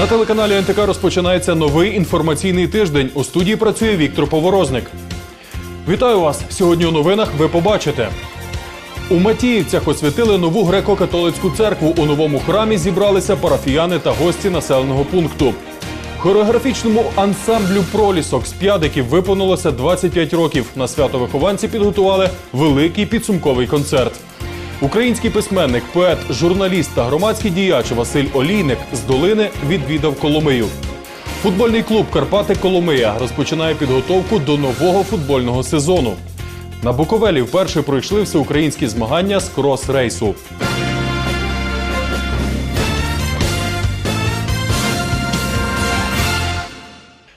На телеканалі НТК розпочинається новий інформаційний тиждень. У студії працює Віктор Поворозник. Вітаю вас! Сьогодні у новинах ви побачите. У Матіївцях освятили нову греко-католицьку церкву. У новому храмі зібралися парафіяни та гості населеного пункту. Хореографічному ансамблю пролісок з п'ядиків виповнилося 25 років. На свято вихованці підготували великий підсумковий концерт. Український письменник, поет, журналіст та громадський діяч Василь Олійник з долини відвідав Коломию. Футбольний клуб Карпати Коломия розпочинає підготовку до нового футбольного сезону. На Буковелі вперше пройшли всеукраїнські змагання з крос-рейсу.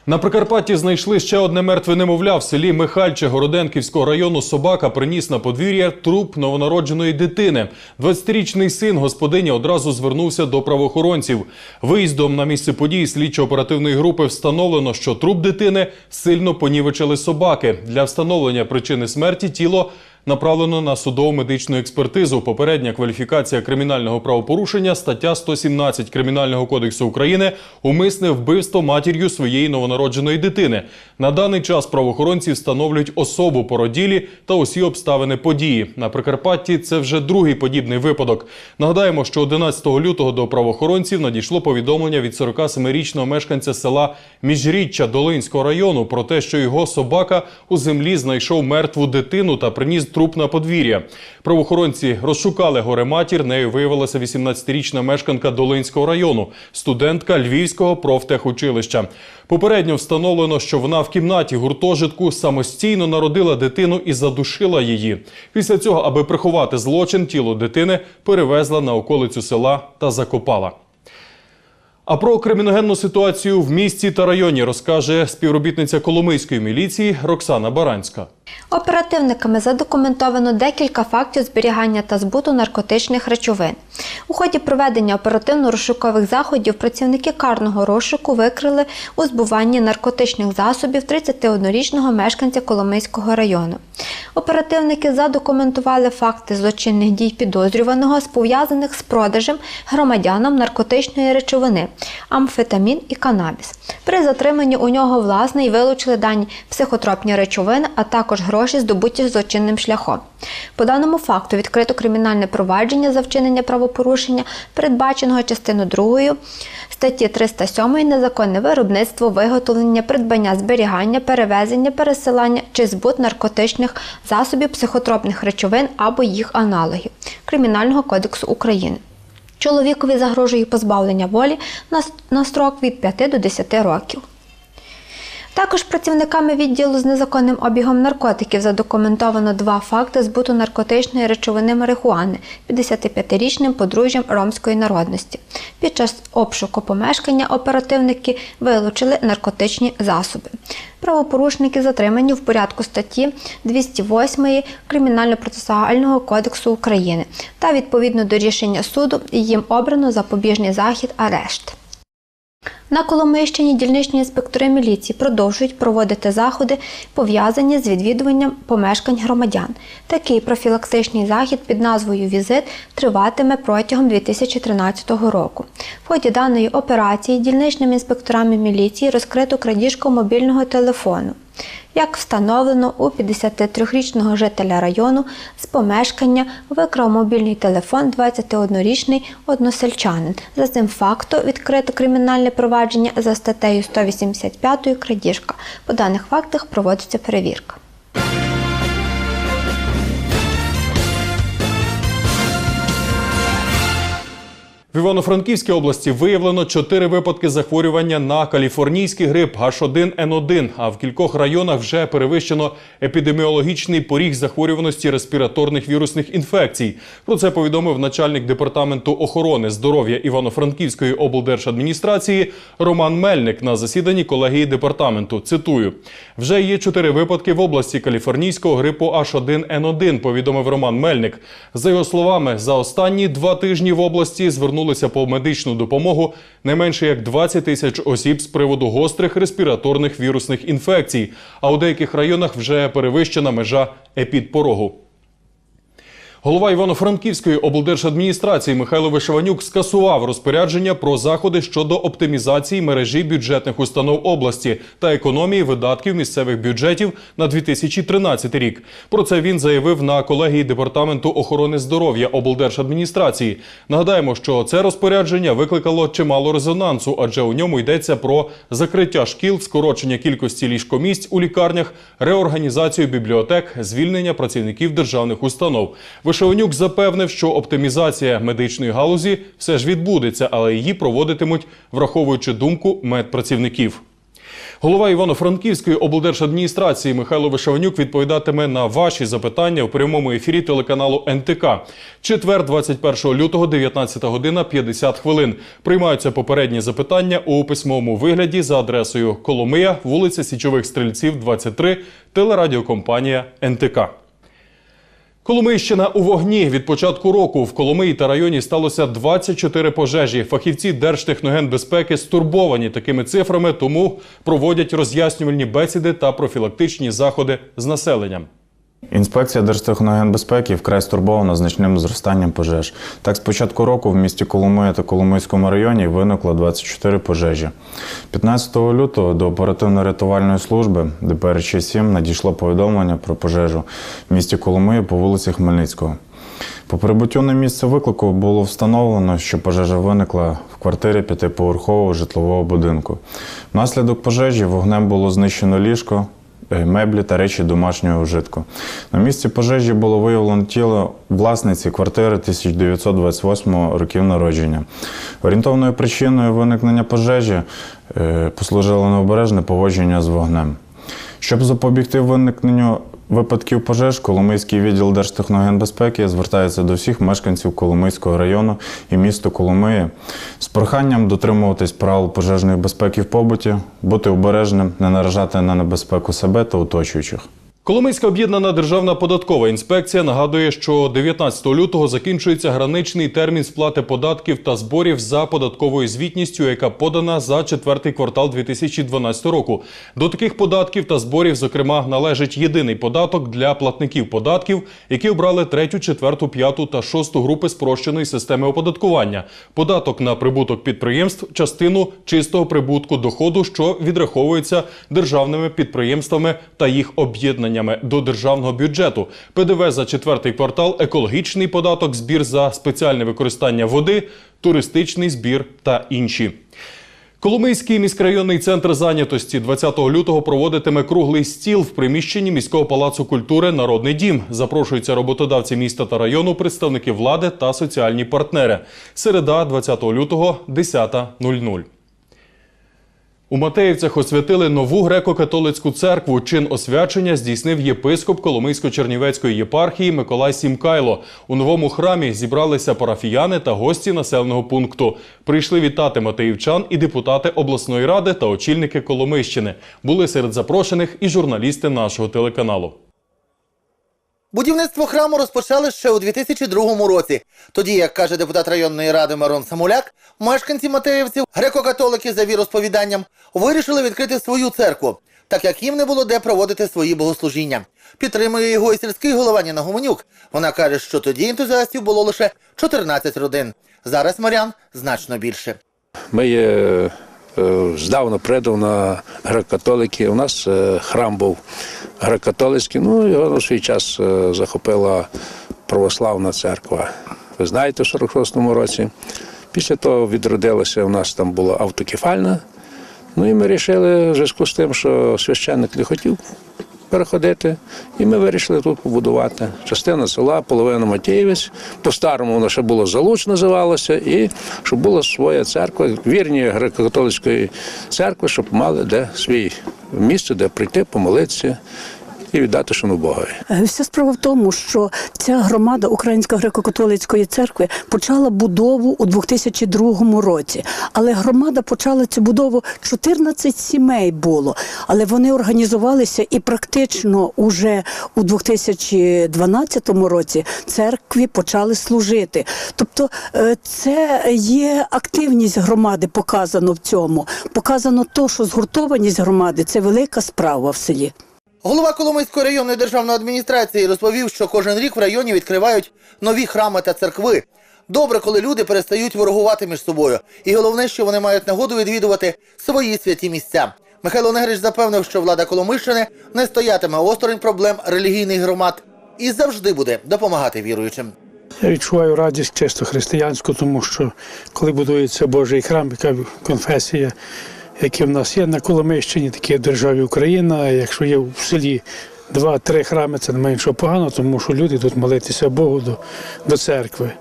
На Прикарпатті знайшли ще одне мертве немовля в селі Михальче Городенківського району. Собака приніс на подвір'я труп новонародженої дитини. 20-річний син господині одразу звернувся до правоохоронців. Виїздом на місце події слідчо-оперативної групи встановлено, що труп дитини сильно понівечили собаки. Для встановлення причини смерті тіло направлено на судово медичну експертизу. Попередня кваліфікація кримінального правопорушення, стаття 117 Кримінального кодексу України, умисне вбивство матір'ю своєї новонародженої дитини. На даний час правоохоронці встановлюють особу породілі та усі обставини події. На Прикарпатті це вже другий подібний випадок. Нагадаємо, що 11 лютого до правоохоронців надійшло повідомлення від 47-річного мешканця села Міжріччя Долинського району про те, що його собака у землі знайшов мертву дитину та приніс труп на подвір'я. Правоохоронці розшукали горе матір. Нею виявилася 18-річна мешканка Долинського району, студентка Львівського профтехучилища. Попередньо встановлено, що вона в кімнаті гуртожитку самостійно народила дитину і задушила її. Після цього, аби приховати злочин, тіло дитини перевезла на околицю села та закопала. А про криміногенну ситуацію в місті та районі розкаже співробітниця Коломийської міліції Роксана Баранська. Оперативниками задокументовано декілька фактів зберігання та збуту наркотичних речовин. У ході проведення оперативно-розшукових заходів працівники карного розшуку викрили у збуванні наркотичних засобів 31-річного мешканця Коломийського району. Оперативники задокументували факти злочинних дій підозрюваного, пов'язаних з продажем громадянам наркотичної речовини, амфетамін і канабіс. При затриманні у нього власне і вилучили дані психотропні речовини, а також гроші, здобуті злочинним шляхом. По даному факту відкрито кримінальне провадження за вчинення правопорушення, передбаченого частиною 2 статті 307 незаконне виробництво, виготовлення, придбання, зберігання, перевезення, пересилання чи збут наркотичних засобів психотропних речовин або їх аналогів Кримінального кодексу України. Чоловікові загрожує позбавлення волі на строк від 5 до 10 років. Також працівниками відділу з незаконним обігом наркотиків задокументовано два факти збуту наркотичної речовини марихуани 55-річним подружжям ромської народності. Під час обшуку помешкання оперативники вилучили наркотичні засоби. Правопорушники затримані в порядку статті 208 Кримінально-процесуального кодексу України та відповідно до рішення суду їм обрано запобіжний захід арешт. На Коломийщині дільничні інспектори міліції продовжують проводити заходи, пов'язані з відвідуванням помешкань громадян. Такий профілактичний захід під назвою Візит триватиме протягом 2013 року. В ході даної операції дільничними інспекторами міліції розкрито крадіжку мобільного телефону. Як встановлено, у 53-річного жителя району з помешкання викрав мобільний телефон 21-річний односельчанин. За цим фактом відкрито кримінальне провадження за статтею 185 крадіжка. По даних фактах проводиться перевірка. В Івано-Франківській області виявлено чотири випадки захворювання на каліфорнійський грип H1N1, а в кількох районах вже перевищено епідеміологічний поріг захворюваності респіраторних вірусних інфекцій. Про це повідомив начальник департаменту охорони здоров'я Івано-Франківської облдержадміністрації Роман Мельник на засіданні колегії департаменту. Цитую: вже є чотири випадки в області каліфорнійського грипу H1N1, повідомив Роман Мельник. За його словами, за останні два тижні в області звернулися по медичну допомогу не менше як 20 тисяч осіб з приводу гострих респіраторних вірусних інфекцій, а у деяких районах вже перевищена межа епідпорогу. Голова Івано-Франківської облдержадміністрації Михайло Вишиванюк скасував розпорядження про заходи щодо оптимізації мережі бюджетних установ області та економії видатків місцевих бюджетів на 2013 рік. Про це він заявив на колегії департаменту охорони здоров'я облдержадміністрації. Нагадаємо, що це розпорядження викликало чимало резонансу, адже у ньому йдеться про закриття шкіл, скорочення кількості ліжкомісць у лікарнях, реорганізацію бібліотек, звільнення працівників державних установ. Вишеванюк запевнив, що оптимізація медичної галузі все ж відбудеться, але її проводитимуть, враховуючи думку медпрацівників. Голова Івано-Франківської облдержадміністрації Михайло Вишеванюк відповідатиме на ваші запитання у прямому ефірі телеканалу НТК. Четвер, 21 лютого, 19 година 50 хвилин. Приймаються попередні запитання у письмовому вигляді за адресою Коломия, вулиця Січових Стрільців, 23, телерадіокомпанія НТК. Коломийщина у вогні від початку року в Коломиї та районі сталося 24 пожежі. Фахівці Держтехногенбезпеки стурбовані такими цифрами, тому проводять роз'яснювальні бесіди та профілактичні заходи з населенням. Інспекція Держтехногенбезпеки вкрай стурбована значним зростанням пожеж. Так, з початку року в місті Коломия та Коломийському районі виникло 24 пожежі. 15 лютого до оперативно-рятувальної служби ДПРЧ-7 надійшло повідомлення про пожежу в місті Коломиї по вулиці Хмельницького. По прибуттю на місце виклику було встановлено, що пожежа виникла в квартирі п'ятиповерхового житлового будинку. Внаслідок пожежі вогнем було знищено ліжко, меблі та речі домашнього вжитку. На місці пожежі було виявлено тіло власниці квартири 1928 років народження. Орієнтовною причиною виникнення пожежі е, послужило необережне поводження з вогнем. Щоб запобігти виникненню випадків пожеж, Коломийський відділ Держтехногенбезпеки звертається до всіх мешканців Коломийського району і міста Коломиї з проханням дотримуватись правил пожежної безпеки в побуті, бути обережним, не наражати на небезпеку себе та оточуючих. Коломийська об'єднана державна податкова інспекція нагадує, що 19 лютого закінчується граничний термін сплати податків та зборів за податковою звітністю, яка подана за четвертий квартал 2012 року. До таких податків та зборів, зокрема, належить єдиний податок для платників податків, які обрали третю, четверту, п'яту та шосту групи спрощеної системи оподаткування, податок на прибуток підприємств, частину чистого прибутку доходу, що відраховується державними підприємствами та їх об'єднаннями до державного бюджету, ПДВ за четвертий квартал, екологічний податок, збір за спеціальне використання води, туристичний збір та інші. Коломийський міськрайонний центр зайнятості 20 лютого проводитиме круглий стіл в приміщенні міського палацу культури Народний дім. Запрошуються роботодавці міста та району, представники влади та соціальні партнери. Середа, 20 лютого, 10.00. У Матеївцях освятили нову греко-католицьку церкву. Чин освячення здійснив єпископ Коломийсько-Чернівецької єпархії Миколай Сімкайло. У новому храмі зібралися парафіяни та гості населеного пункту. Прийшли вітати матеївчан і депутати обласної ради та очільники Коломийщини. Були серед запрошених і журналісти нашого телеканалу. Будівництво храму розпочали ще у 2002 році. Тоді, як каже депутат районної ради Мирон Самуляк, мешканці Матеївців, греко-католики за віросповіданням, вирішили відкрити свою церкву, так як їм не було де проводити свої богослужіння. Підтримує його і сільський голова Ніна Гуменюк. Вона каже, що тоді ентузіастів було лише 14 родин. Зараз марян значно більше. Ми є здавна предавна греко-католики. У нас е, храм був греко-католицький, ну його на свій час е, захопила православна церква. Ви знаєте, в 46-му році. Після того відродилося, у нас там була автокефальна. Ну і ми вирішили в зв'язку з тим, що священник не хотів переходити, і ми вирішили тут побудувати. Частина села, половина Матєєвець. По-старому воно ще було Залуч називалося, і щоб була своя церква, вірні греко-католицької церкви, щоб мали де свій місце, де прийти, помолитися і віддати шану Богові. Е, Вся справа в тому, що ця громада Української греко-католицької церкви почала будову у 2002 році. Але громада почала цю будову 14 сімей було. Але вони організувалися і практично уже у 2012 році церкві почали служити. Тобто е, це є активність громади показано в цьому. Показано то, що згуртованість громади це велика справа в селі. Голова Коломийської районної державної адміністрації розповів, що кожен рік в районі відкривають нові храми та церкви. Добре, коли люди перестають ворогувати між собою. І головне, що вони мають нагоду відвідувати свої святі місця. Михайло Негрич запевнив, що влада Коломийщини не стоятиме осторонь проблем релігійних громад і завжди буде допомагати віруючим. Я відчуваю радість чисто християнську, тому що коли будується Божий храм, яка конфесія, які в нас є на Коломийщині, такі державі Україна, якщо є в селі два-три храми, це не менше погано, тому що люди тут молитися Богу до, до церкви.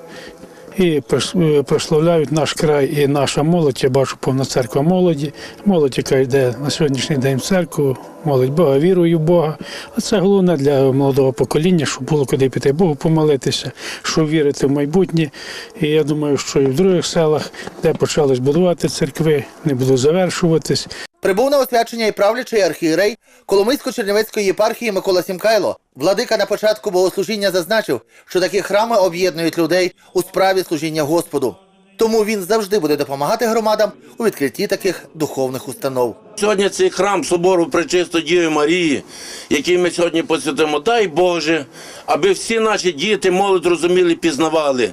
І е, прославляють наш край і наша молодь. Я бачу повна церква молоді. Молодь, яка йде на сьогоднішній день в церкву, молодь Бога, вірує в Бога. А це головне для молодого покоління, щоб було куди піти Богу помолитися, щоб вірити в майбутнє. І я думаю, що і в других селах, де почали будувати церкви, не будуть завершуватись. Прибув на освячення і правлячий архієрей Коломийсько-Чернівецької єпархії Микола Сімкайло. Владика на початку богослужіння зазначив, що такі храми об'єднують людей у справі служіння Господу. Тому він завжди буде допомагати громадам у відкритті таких духовних установ. Сьогодні цей храм собору Пречистої Діви Марії, який ми сьогодні посвятимо, дай Боже, аби всі наші діти молодь розуміли, пізнавали.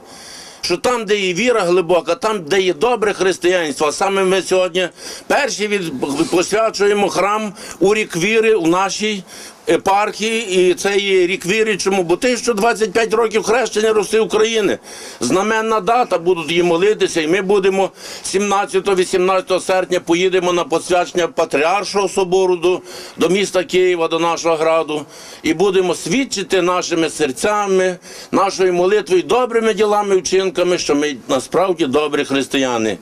Що там, де є віра глибока, там, де є добре християнство, саме ми сьогодні перші від, посвячуємо храм у рік віри у нашій епархії, і це є рік віри. Чому? Бо 1025 років хрещення Руси України. Знаменна дата, будуть її молитися, і ми будемо 17-18 серпня поїдемо на посвячення Патріаршого собору до, до міста Києва, до нашого граду, і будемо свідчити нашими серцями, нашою молитвою, добрими ділами, вчинками, що ми насправді добрі християни.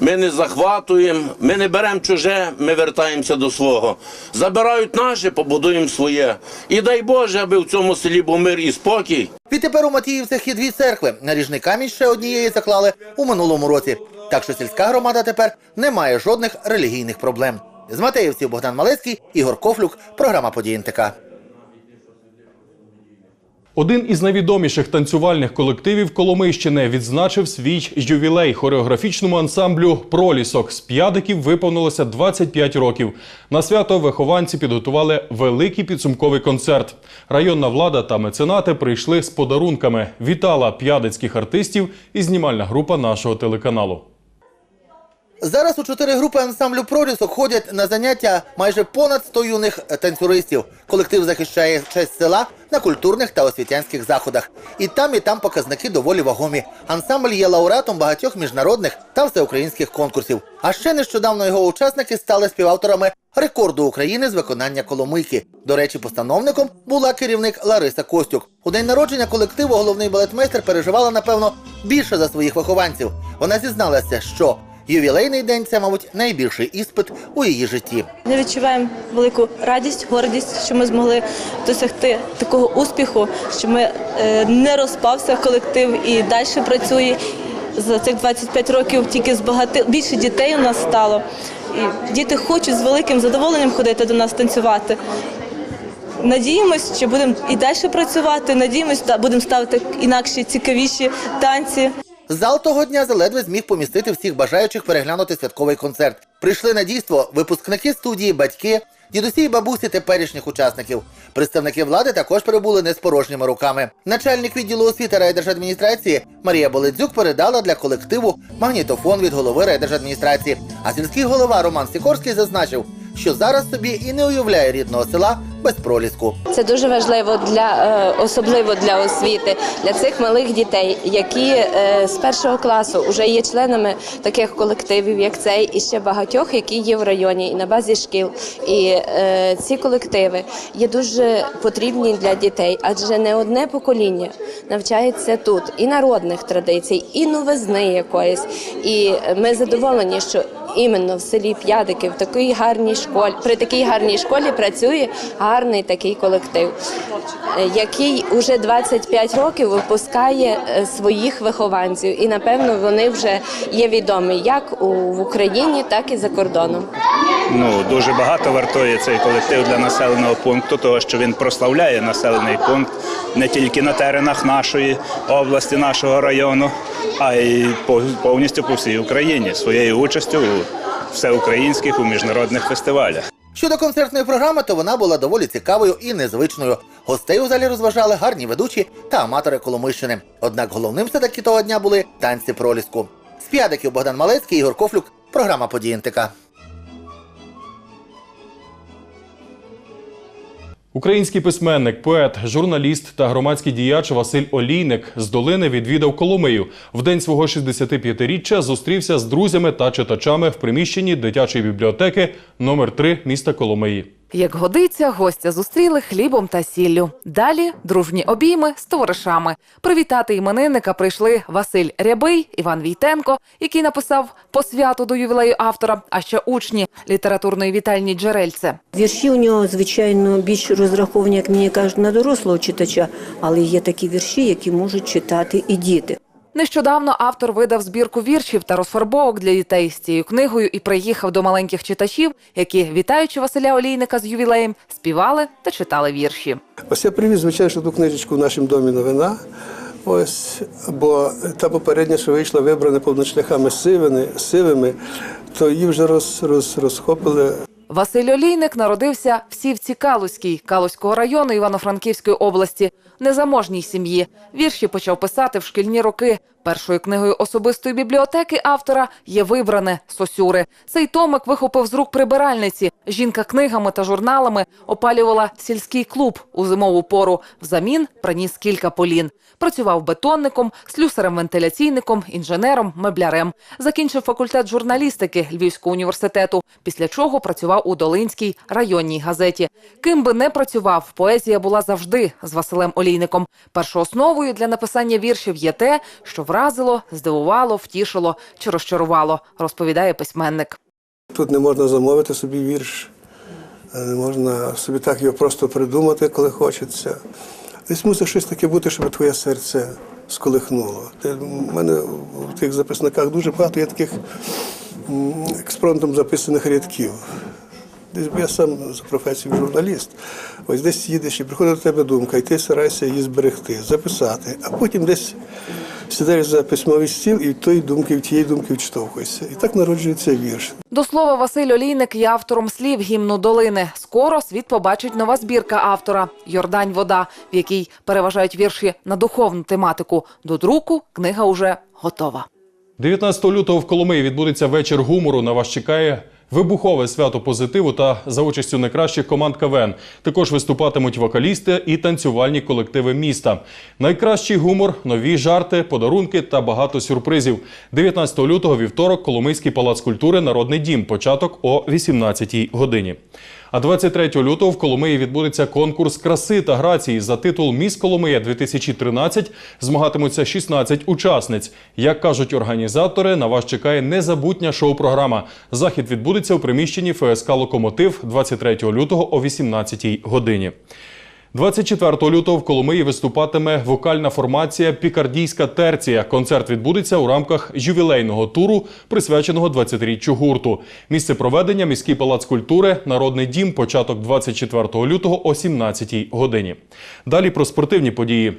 Ми не захватуємо, ми не беремо чуже, ми вертаємося до свого. Забирають наше, побудуємо своє. І дай Боже, аби в цьому селі був мир і спокій. Відтепер у Матіївцях є дві церкви. Наріжний камінь ще однієї заклали у минулому році. Так що сільська громада тепер не має жодних релігійних проблем. З Матеївців Богдан Малецький, Ігор Кофлюк, програма «Події НТК». Один із найвідоміших танцювальних колективів Коломийщини відзначив свій ювілей хореографічному ансамблю Пролісок з п'ядиків виповнилося 25 років. На свято вихованці підготували великий підсумковий концерт. Районна влада та меценати прийшли з подарунками. Вітала п'ядицьких артистів і знімальна група нашого телеканалу. Зараз у чотири групи ансамблю прорісок ходять на заняття майже понад 100 юних танцюристів. Колектив захищає честь села на культурних та освітянських заходах. І там, і там показники доволі вагомі. Ансамбль є лауреатом багатьох міжнародних та всеукраїнських конкурсів. А ще нещодавно його учасники стали співавторами рекорду України з виконання коломийки. До речі, постановником була керівник Лариса Костюк. У день народження колективу головний балетмейстер переживала, напевно, більше за своїх вихованців. Вона зізналася, що ювілейний день це, мабуть, найбільший іспит у її житті. Ми відчуваємо велику радість, гордість, що ми змогли досягти такого успіху, що ми е, не розпався колектив і далі працює. За цих 25 років тільки збагати більше дітей у нас стало. І діти хочуть з великим задоволенням ходити до нас танцювати. Надіємось, що будемо і далі працювати. Надіємось, будемо ставити інакші цікавіші танці. Зал того дня заледве зміг помістити всіх бажаючих переглянути святковий концерт. Прийшли на дійство випускники студії, батьки, дідусі і бабусі теперішніх учасників. Представники влади також прибули не з порожніми руками. Начальник відділу освіти райдержадміністрації Марія Боледзюк передала для колективу магнітофон від голови райдержадміністрації. А сільський голова Роман Сікорський зазначив, що зараз собі і не уявляє рідного села без проліску. Це дуже важливо для е, особливо для освіти, для цих малих дітей, які е, з першого класу вже є членами таких колективів, як цей, і ще багатьох, які є в районі і на базі шкіл. І е, ці колективи є дуже потрібні для дітей, адже не одне покоління навчається тут і народних традицій, і новизни якоїсь. І ми задоволені, що іменно в селі П'ядики, в такій гарній школі, при такій гарній школі працює гарний такий колектив, який уже 25 років випускає е, своїх вихованців, і напевно вони вже є відомі як в Україні, так і за кордоном. Ну дуже багато вартує цей колектив для населеного пункту, того що він прославляє населений пункт не тільки на теренах нашої області, нашого району, а й по- повністю по всій Україні своєю участю всеукраїнських у міжнародних фестивалях. Щодо концертної програми, то вона була доволі цікавою і незвичною. Гостей у залі розважали гарні ведучі та аматори Коломийщини. Однак головним все-таки того дня були танці проліску. З п'ядиків Богдан Малецький, Ігор Кофлюк, програма «Події НТК». Український письменник, поет, журналіст та громадський діяч Василь Олійник з долини відвідав Коломию. В день свого 65-річчя зустрівся з друзями та читачами в приміщенні дитячої бібліотеки номер 3 міста Коломиї. Як годиться, гостя зустріли хлібом та сіллю. Далі дружні обійми з товаришами. Привітати іменинника прийшли Василь Рябий, Іван Війтенко, який написав посвяту до ювілею автора, а ще учні літературної вітальні Джерельце. Вірші у нього, звичайно, більш розраховані, як мені кажуть, на дорослого читача, але є такі вірші, які можуть читати і діти. Нещодавно автор видав збірку віршів та розфарбовок для дітей з цією книгою і приїхав до маленьких читачів, які, вітаючи Василя Олійника з ювілеєм, співали та читали вірші. Ось я привіз, звичайно, ту книжечку в нашому домі новина. Ось, бо та попередня, що вийшла, вибрана повношляхами сивими, сивими, то її вже роз, роз, Василь Олійник народився в Сівці Калузькій Калузького району Івано-Франківської області, незаможній сім'ї. Вірші почав писати в шкільні роки. Першою книгою особистої бібліотеки автора є вибране Сосюри. Цей томик вихопив з рук прибиральниці. Жінка книгами та журналами опалювала сільський клуб у зимову пору. Взамін приніс кілька полін. Працював бетонником, слюсарем-вентиляційником, інженером, меблярем. Закінчив факультет журналістики Львівського університету, після чого працював у Долинській районній газеті. Ким би не працював, поезія була завжди з Василем Олійником. Першоосновою для написання віршів є те, що вразило, здивувало, втішило чи розчарувало, розповідає письменник. Тут не можна замовити собі вірш, е, не можна собі так його просто придумати, коли хочеться. Десь мусить щось таке бути, щоб твоє серце сколихнуло. У мене в тих записниках дуже багато є таких експромтом записаних рядків. Десь я сам за професією журналіст. Ось десь їдеш і приходить до тебе думка, і ти стараєшся її зберегти, записати, а потім десь сідаєш за письмовий стіл і в тої думки, в тієї думки вчитовуєшся. І так народжується вірш. До слова, Василь Олійник є автором слів гімну долини. Скоро світ побачить нова збірка автора Йордань Вода, в якій переважають вірші на духовну тематику. До друку книга уже готова. 19 лютого в Коломиї відбудеться вечір гумору. На вас чекає вибухове свято позитиву та за участю найкращих команд КВН. Також виступатимуть вокалісти і танцювальні колективи міста. Найкращий гумор, нові жарти, подарунки та багато сюрпризів. 19 лютого вівторок Коломийський палац культури Народний дім. Початок о 18 годині. А 23 лютого в Коломиї відбудеться конкурс краси та грації за титул Міс Коломия 2013. Змагатимуться 16 учасниць. Як кажуть організатори, на вас чекає незабутня шоу-програма. Захід відбудеться у приміщенні ФСК Локомотив 23 лютого о 18 годині. 24 лютого в Коломиї виступатиме вокальна формація Пікардійська терція. Концерт відбудеться у рамках ювілейного туру, присвяченого 20-річчю гурту. Місце проведення міський палац культури, народний дім, початок 24 лютого о 17 годині. Далі про спортивні події.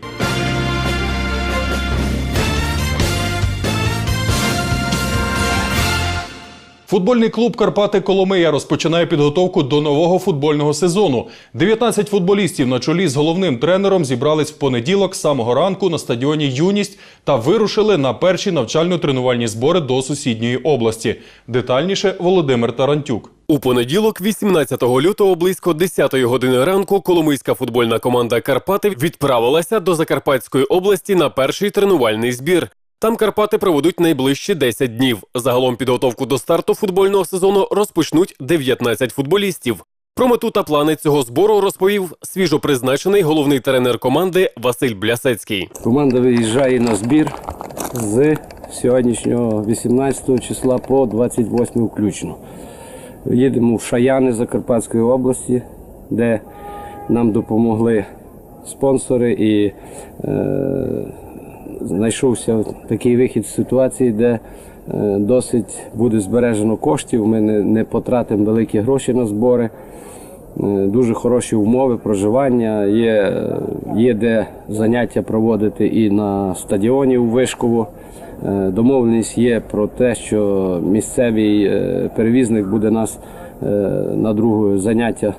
Футбольний клуб Карпати Коломия розпочинає підготовку до нового футбольного сезону. 19 футболістів на чолі з головним тренером зібрались в понеділок з самого ранку на стадіоні Юність та вирушили на перші навчально-тренувальні збори до сусідньої області. Детальніше Володимир Тарантюк. У понеділок, 18 лютого, близько 10 години ранку, коломийська футбольна команда Карпати відправилася до Закарпатської області на перший тренувальний збір. Там Карпати проведуть найближчі 10 днів. Загалом підготовку до старту футбольного сезону розпочнуть 19 футболістів. Про мету та плани цього збору розповів свіжопризначений головний тренер команди Василь Блясецький. Команда виїжджає на збір з сьогоднішнього 18 числа по 28 включно. Їдемо в Шаяни Закарпатської області, де нам допомогли спонсори і е, знайшовся такий вихід з ситуації, де е, досить буде збережено коштів. Ми не, не потратимо великі гроші на збори. Е, Дуже хороші умови проживання. Є, є де заняття проводити і на стадіоні у Вишково. Е, Домовленість є про те, що місцевий перевізник буде нас на друге заняття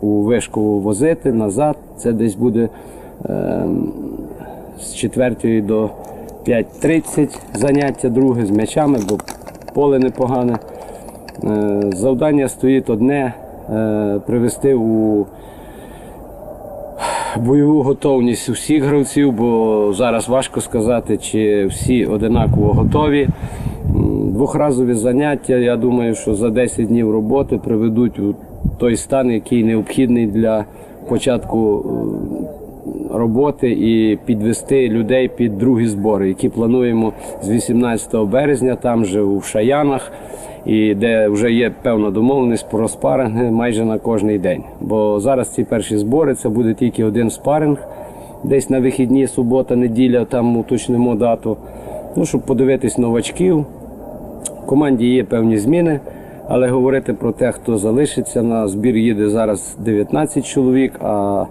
у вишку возити назад. Це десь буде е, з 4 до 5.30 заняття друге з м'ячами, бо поле непогане. Е, Завдання стоїть одне е, привести у бойову готовність усіх гравців, бо зараз важко сказати, чи всі одинаково готові. Двохразові заняття, я думаю, що за 10 днів роботи приведуть у той стан, який необхідний для початку е, роботи і підвести людей під другі збори, які плануємо з 18 березня, там же у Шаянах, і де вже є певна домовленість про спаринги майже на кожний день. Бо зараз ці перші збори це буде тільки один спаринг, десь на вихідні, субота, неділя, там уточнимо дату. Ну, щоб подивитись новачків. В команді є певні зміни, але говорити про те, хто залишиться на збір, їде зараз 19 чоловік, а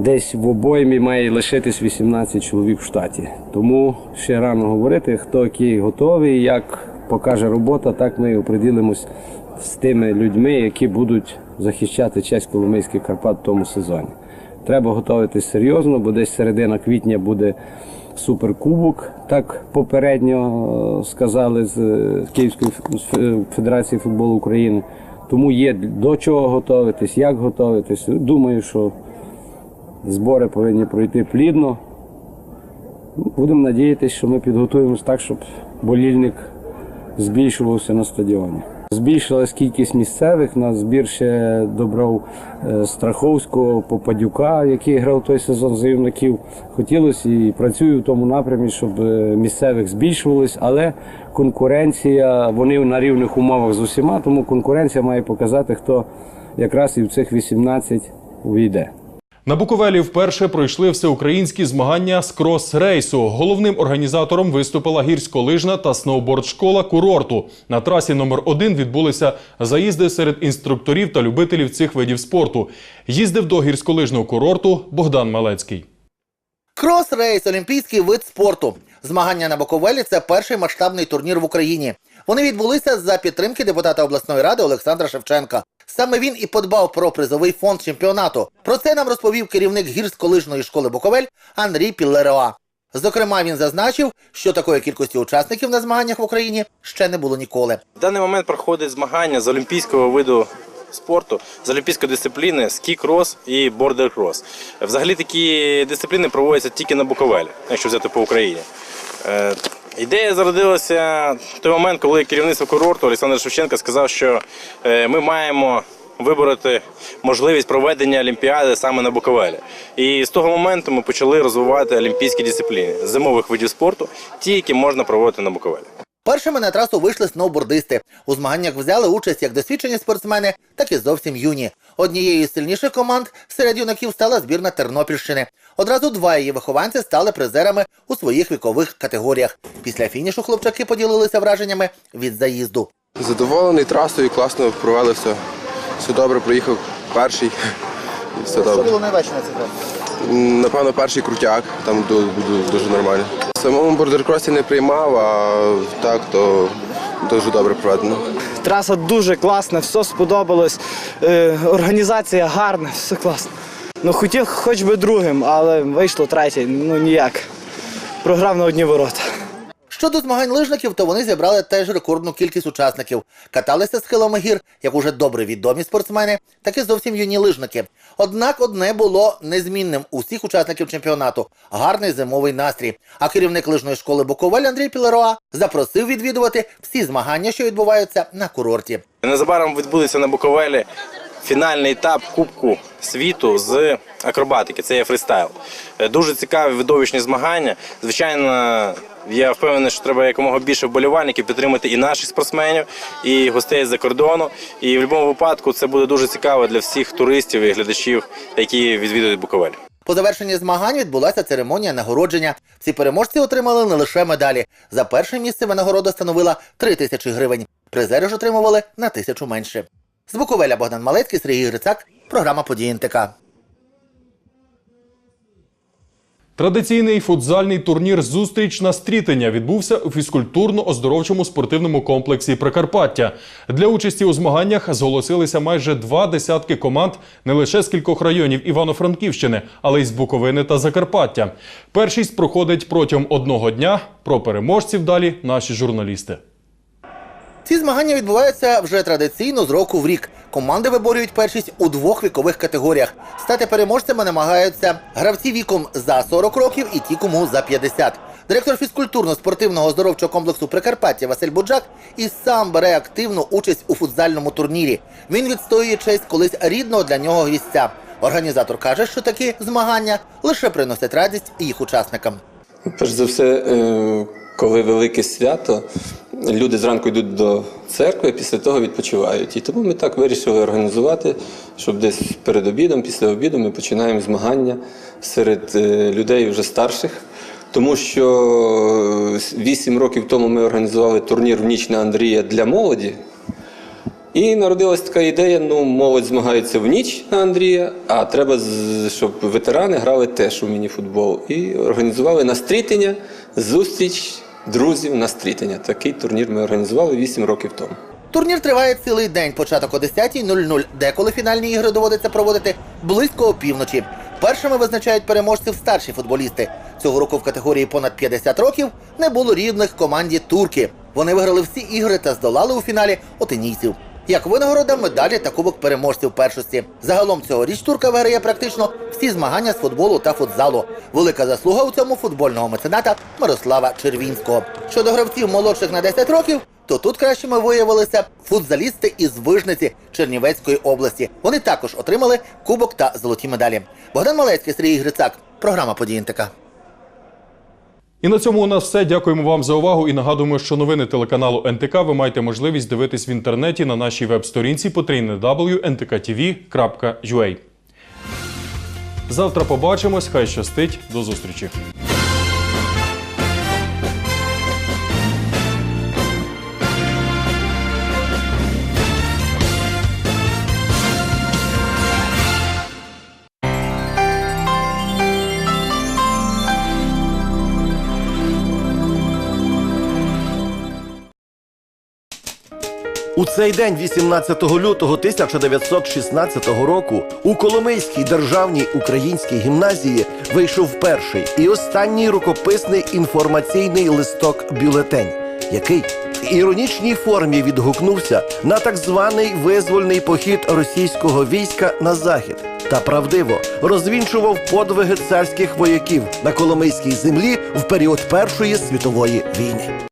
десь в обоймі має лишитись 18 чоловік в штаті. Тому ще рано говорити, хто який готовий, як покаже робота, так ми і оприділимось з тими людьми, які будуть захищати честь Коломийських Карпат в тому сезоні. Треба готуватись серйозно, бо десь середина квітня буде суперкубок, так попередньо е, сказали з е, Київської Федерації футболу України. Тому є до чого готуватись, як готуватись. Думаю, що збори повинні пройти плідно. Будемо надіятися, що ми підготуємось так, щоб болільник збільшувався на стадіоні. Збільшилась кількість місцевих. На збір ще добрав е, Страховського Попадюка, який грав той сезон за юнаків. Хотілося і працюю в тому напрямі, щоб е, місцевих збільшувалось, але конкуренція, вони на рівних умовах з усіма, тому конкуренція має показати, хто якраз і в цих 18 увійде. На Буковелі вперше пройшли всеукраїнські змагання з крос-рейсу. Головним організатором виступила гірськолижна та сноуборд-школа курорту. На трасі номер 1 відбулися заїзди серед інструкторів та любителів цих видів спорту. Їздив до гірськолижного курорту Богдан Малецький. Крос-рейс олімпійський вид спорту. Змагання на Буковелі це перший масштабний турнір в Україні. Вони відбулися за підтримки депутата обласної ради Олександра Шевченка. Саме він і подбав про призовий фонд чемпіонату. Про це нам розповів керівник гірськолижної школи Буковель Андрій Піллероа. Зокрема, він зазначив, що такої кількості учасників на змаганнях в Україні ще не було ніколи. В даний момент проходить змагання з олімпійського виду спорту, з олімпійської дисципліни ски-крос і бордер-крос. Взагалі такі дисципліни проводяться тільки на Буковелі, якщо взяти по Україні. Ідея зародилася в той момент, коли керівництво курорту Олександр Шевченко сказав, що е, ми маємо вибороти можливість проведення Олімпіади саме на Буковелі. І з того моменту ми почали розвивати олімпійські дисципліни зимових видів спорту, ті, які можна проводити на Буковелі. Першими на трасу вийшли сноубордисти. У змаганнях взяли участь як досвідчені спортсмени, так і зовсім юні. Однією з сильніших команд серед юнаків стала збірна Тернопільщини. Одразу два її вихованці стали призерами у своїх вікових категоріях. Після фінішу хлопчаки поділилися враженнями від заїзду. Задоволений трасою, класно провели все. Все добре, проїхав перший. Все добре. Що було найважче на цій трасі? Напевно, перший крутяк, там ду- ду- дуже нормально. В самому бордеркросі не приймав, а так то дуже добре проведено. Траса дуже класна, все сподобалось. Е, організація гарна, все класно. Ну хотів хоч би другим, але вийшло третє, ну ніяк. Програв на одні ворота. Щодо змагань лижників, то вони зібрали теж рекордну кількість учасників. Каталися схилами гір, як уже добре відомі спортсмени, так і зовсім юні лижники. Однак одне було незмінним у всіх учасників чемпіонату гарний зимовий настрій. А керівник лижної школи Буковель Андрій Пілероа запросив відвідувати всі змагання, що відбуваються на курорті. Незабаром відбудеться на Буковелі фінальний етап Кубку світу з акробатики. Це є фристайл. Е, Дуже цікаві видовищні змагання. Звичайно, я впевнений, що треба якомога більше вболівальників підтримати і наших спортсменів, і гостей з-за кордону. І в будь-якому випадку це буде дуже цікаво для всіх туристів і глядачів, які відвідують Буковель. По завершенні змагань відбулася церемонія нагородження. Всі переможці отримали не лише медалі. За перше місце винагорода становила 3 тисячі гривень. Призери ж отримували на тисячу менше. З Буковеля Богдан Малецький, Сергій Грицак, програма «Події НТК». Традиційний футзальний турнір Зустріч на стрітення відбувся у фізкультурно-оздоровчому спортивному комплексі Прикарпаття. Для участі у змаганнях зголосилися майже два десятки команд не лише з кількох районів Івано-Франківщини, але й з Буковини та Закарпаття. Першість проходить протягом одного дня. Про переможців далі наші журналісти. Ці змагання відбуваються вже традиційно з року в рік. Команди виборюють першість у двох вікових категоріях. Стати переможцями намагаються гравці віком за 40 років і ті, кому за 50. Директор фізкультурно-спортивного оздоровчого комплексу Прикарпаття Василь Буджак і сам бере активну участь у футзальному турнірі. Він відстоює честь колись рідного для нього гістя. Організатор каже, що такі змагання лише приносять радість їх учасникам. Перш за все, е, коли велике свято, люди зранку йдуть до церкви, після того відпочивають. І тому ми так вирішили організувати, щоб десь перед обідом, після обіду ми починаємо змагання серед е, людей вже старших. Тому що 8 років тому ми організували турнір в ніч на Андрія для молоді. І народилась така ідея: ну, молодь змагається в ніч на Андрія, а треба, щоб ветерани грали теж у мініфутбол. І організували на стрітення зустріч друзів на стрітення. Такий турнір ми організували 8 років тому. Турнір триває цілий день, початок о 10.00, деколи фінальні ігри доводиться проводити близько опівночі. Першими визначають переможців старші футболісти. Цього року в категорії понад 50 років не було рівних команді турки. Вони виграли всі ігри та здолали у фіналі отинійців. Як винагорода медалі та кубок переможців першості. Загалом цьогоріч турка виграє практично всі змагання з футболу та футзалу. Велика заслуга у цьому футбольного мецената Мирослава Червінського. Щодо гравців молодших на 10 років, то тут кращими виявилися футзалісти із Вижниці Чернівецької області. Вони також отримали кубок та золоті медалі. Богдан Малецький, Сергій Грицак. Програма «Події НТК». І на цьому у нас все. Дякуємо вам за увагу і нагадуємо, що новини телеканалу НТК ви маєте можливість дивитись в інтернеті на нашій веб-сторінці www.ntkTV.ua. Завтра побачимось. Хай щастить. До зустрічі. У цей день, 18 лютого 1916 року, у Коломийській державній українській гімназії вийшов перший і останній рукописний інформаційний листок бюлетень, який в іронічній формі відгукнувся на так званий визвольний похід російського війська на захід та правдиво розвінчував подвиги царських вояків на Коломийській землі в період Першої світової війни.